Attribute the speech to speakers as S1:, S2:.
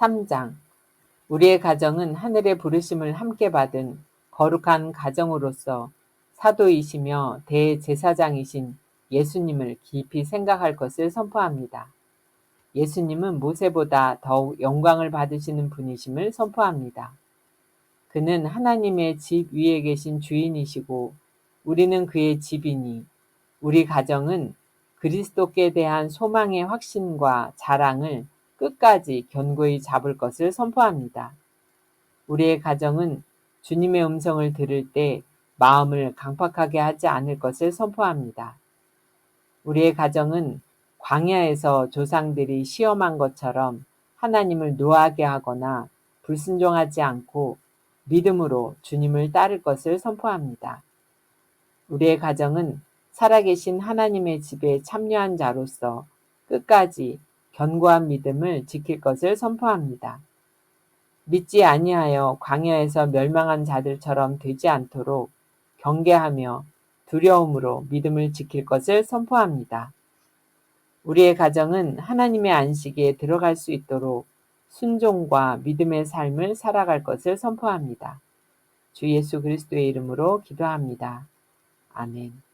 S1: 3장 우리의 가정은 하늘의 부르심을 함께 받은 거룩한 가정으로서 사도이시며 대제사장이신 예수님을 깊이 생각할 것을 선포합니다. 예수님은 모세보다 더욱 영광을 받으시는 분이심을 선포합니다. 그는 하나님의 집 위에 계신 주인이시고 우리는 그의 집이니 우리 가정은 그리스도께 대한 소망의 확신과 자랑을 끝까지 견고히 잡을 것을 선포합니다. 우리의 가정은 주님의 음성을 들을 때 마음을 강팍하게 하지 않을 것을 선포합니다. 우리의 가정은 광야에서 조상들이 시험한 것처럼 하나님을 노하게 하거나 불순종하지 않고 믿음으로 주님을 따를 것을 선포합니다. 우리의 가정은 살아계신 하나님의 집에 참여한 자로서 끝까지 견고한 믿음을 지킬 것을 선포합니다. 믿지 아니하여 광야에서 멸망한 자들처럼 되지 않도록 경계하며 두려움으로 믿음을 지킬 것을 선포합니다. 우리의 가정은 하나님의 안식에 들어갈 수 있도록 순종과 믿음의 삶을 살아갈 것을 선포합니다. 주 예수 그리스도의 이름으로 기도합니다. 아멘.